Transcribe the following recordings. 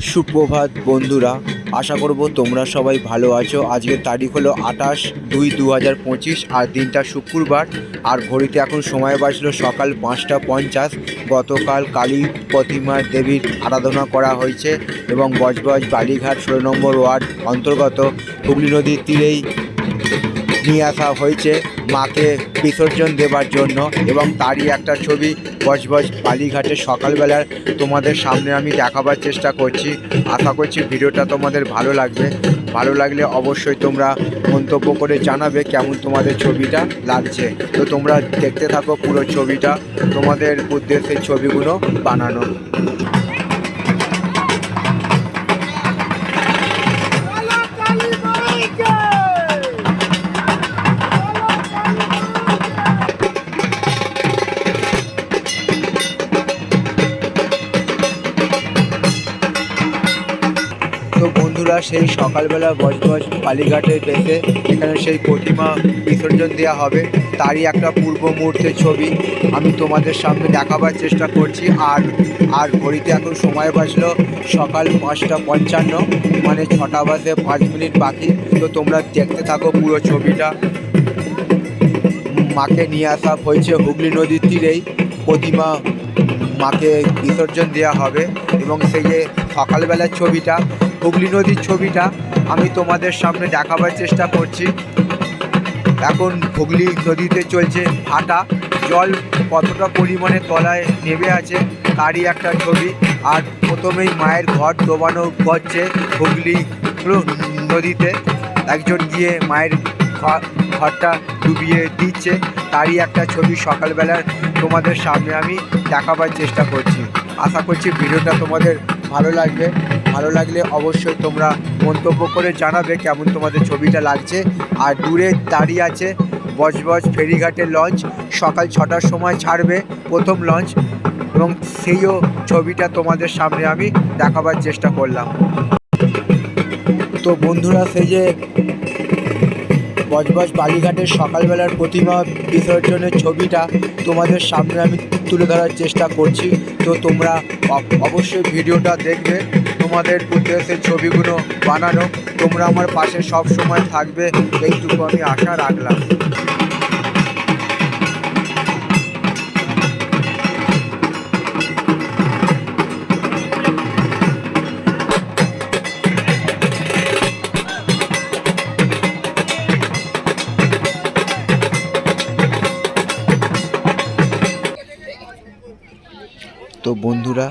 সুপ্রভাত, বন্ধুরা। আশা করব তোমরা সবাই ভালো আছো। আজকের তারিখ হলো আঠাশ দুই দু হাজার পঁচিশ, আর দিনটা শুক্রবার। আর ঘড়িতে এখন সময় বাজলো সকাল পাঁচটা পঞ্চাশ। গতকাল কালী প্রতিমার দেবীর আরাধনা করা হয়েছে এবং বজবজ বালিঘাট ষোলো নম্বর ওয়ার্ড অন্তর্গত হুগলি নদীর তীরেই নিয়ে আসা হয়েছে মাকে বিসর্জন দেবার জন্য এবং তারই একটা ছবি বজবজ বালিঘাটে সকালবেলার তোমাদের সামনে আমি দেখাবার চেষ্টা করছি। আশা করছি ভিডিওটা তোমাদের ভালো লাগবে। ভালো লাগলে অবশ্যই তোমরা মন্তব্য করে জানাবে কেমন তোমাদের ছবিটা লাগছে। তো তোমরা দেখতে থাকো পুরো ছবিটা, তোমাদের উদ্দেশ্যে ছবিগুলো বানানো সেই সকালবেলা বজবজ কালীঘাটে বেঁধে এখানে সেই প্রতিমা বিসর্জন দেওয়া হবে। তারই একটা পূর্ব মুহূর্তের ছবি। আমি তোমাদের সামনে দেখাবার চেষ্টা করছি। আর আর ঘড়িতে এখন সময় বাজলো সকাল পাঁচটা পঞ্চান্ন মানে ছটা বাজে পাঁচ মিনিট বাকি। তো তোমরা দেখতে থাকো পুরো ছবিটা। মাকে নিয়ে আসা হয়েছে হুগলি নদীর তীরেই। প্রতিমা মাকে বিসর্জন দেওয়া হবে। এবং সেই যে সকালবেলার ছবিটা হুগলি নদীর ছবিটা আমি তোমাদের সামনে দেখাবার চেষ্টা করছি। এখন হুগলি নদীতে চলছে ভাটা জল কতটা পরিমাণে তলায় নেমে আছে তারই একটা ছবি। আর প্রথমেই মায়ের ঘর ডোবানো হচ্ছে হুগলি নদীতে। একজন গিয়ে মায়ের ঘরটা ডুবিয়ে দিচ্ছে, তারই একটা ছবি সকালবেলার তোমাদের সামনে আমি দেখাবার চেষ্টা করছি। আশা করছি ভিডিওটা তোমাদের ভালো লাগবে। ভালো লাগলে অবশ্যই তোমরা মন্তব্য করে জানাবে কেমন তোমাদের ছবিটা লাগছে। আর দূরে দাঁড়িয়ে আছে বজবজ ফেরিঘাটের লঞ্চ। সকাল ছটার সময় ছাড়বে প্রথম লঞ্চ এবং সেইও ছবিটা তোমাদের সামনে আমি দেখাবার চেষ্টা করলাম। তো বন্ধুরা, সেই যে বজবজ বালিঘাটের সকালবেলার প্রতিমা বিসর্জনের ছবিটা তোমাদের সামনে আমি তুলে ধরার চেষ্টা করছি। তো তোমরা অবশ্যই ভিডিওটা দেখবে, তোমাদের উদ্দেশ্যে ছবিগুলো বানানো। তোমরা আমার পাশে সব সময় থাকবে, এইটুকু আমি আশা রাখলাম। তো বন্ধুরা,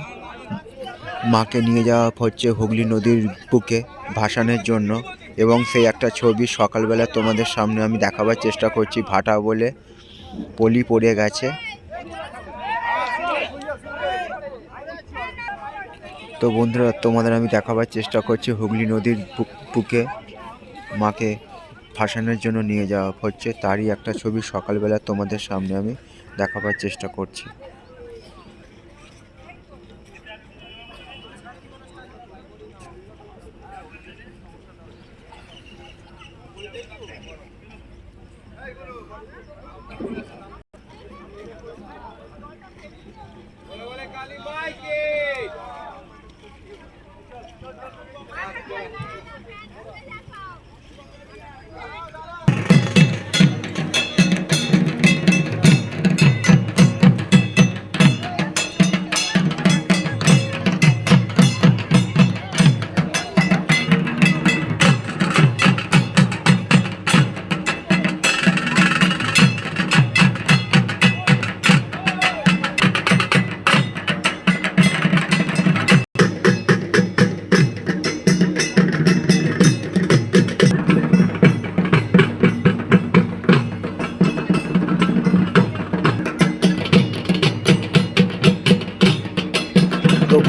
মাকে নিয়ে যাওয়া হচ্ছে হুগলি নদীর বুকে ভাসানের জন্য এবং সেই একটা ছবি সকালবেলা তোমাদের সামনে আমি দেখাবার চেষ্টা করছি, ভাটা বলে পলি পড়ে গেছে। তো বন্ধুরা, তোমাদের আমি দেখাবার চেষ্টা করছি হুগলি নদীর বুকে মাকে ভাসানের জন্য নিয়ে যাওয়া হচ্ছে, তারই একটা ছবি সকালবেলা তোমাদের সামনে আমি দেখাবার চেষ্টা করছি। Cali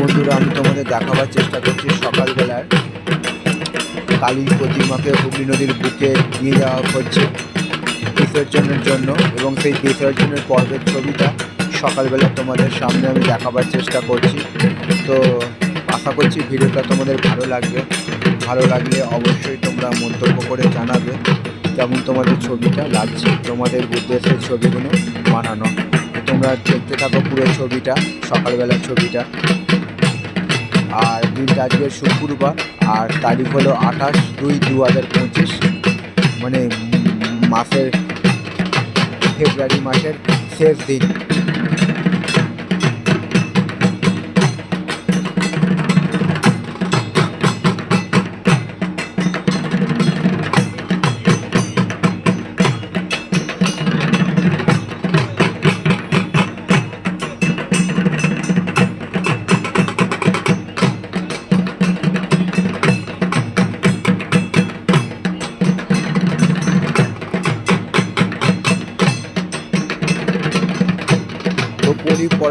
বন্ধুরা, আমি তোমাদের দেখাবার চেষ্টা করছি সকালবেলায়। কালী প্রতিমাকে হুগলি নদীর বুকে নিয়ে যাওয়া হচ্ছে বিসর্জনের জন্য এবং সেই বিসর্জনের পর্বের ছবিটা সকালবেলা তোমাদের সামনে আমি দেখাবার চেষ্টা করছি। তো আশা করছি ভিডিওটা তোমাদের ভালো লাগবে। ভালো লাগলে অবশ্যই তোমরা মন্তব্য করে জানাবে কেমন তোমাদের ছবিটা লাগছে, তোমাদের উদ্দেশ্যে ছবিগুলো বানানো। তোমরা দেখতে থাকো পুরো ছবিটা, সকালবেলার ছবিটা। আর দিনটা আজকে শুক্রবার, আর তারিখ হলো আঠাশ দুই দু হাজার পঁচিশ। মানে মাসের ফেব্রুয়ারি মাসের শেষ দিন।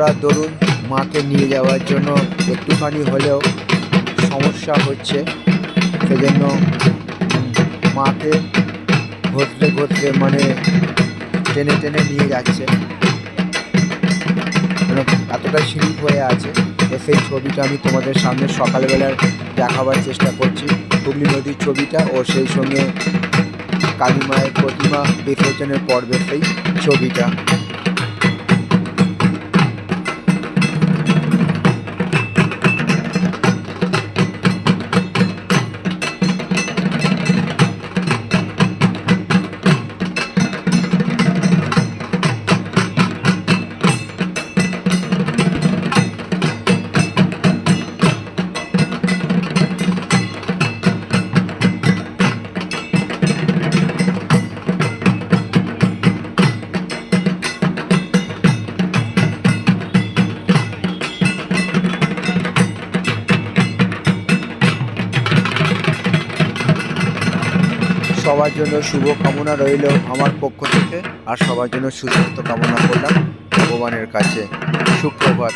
পড়ার দরুন মাকে নিয়ে যাওয়ার জন্য একটুখানি হলেও সমস্যা হচ্ছে, সেজন্য মাকে ঘষতে ঘষতে মানে টেনে টেনে নিয়ে যাচ্ছে। মানে এতটা স্লিপ হয়ে আছে তো সেই ছবিটা আমি তোমাদের সামনে সকালবেলার দেখাবার চেষ্টা করছি। হুগলি নদীর ছবিটা ও সেই সঙ্গে কালী মায়ের প্রতিমা বিসর্জনের পর্বের সেই ছবিটা। জন্য শুভ কামনা রইল আমার পক্ষ থেকে আর সবার জন্য সুস্বাস্থ্য কামনা করলাম ভগবানের কাছে। সুপ্রভাত।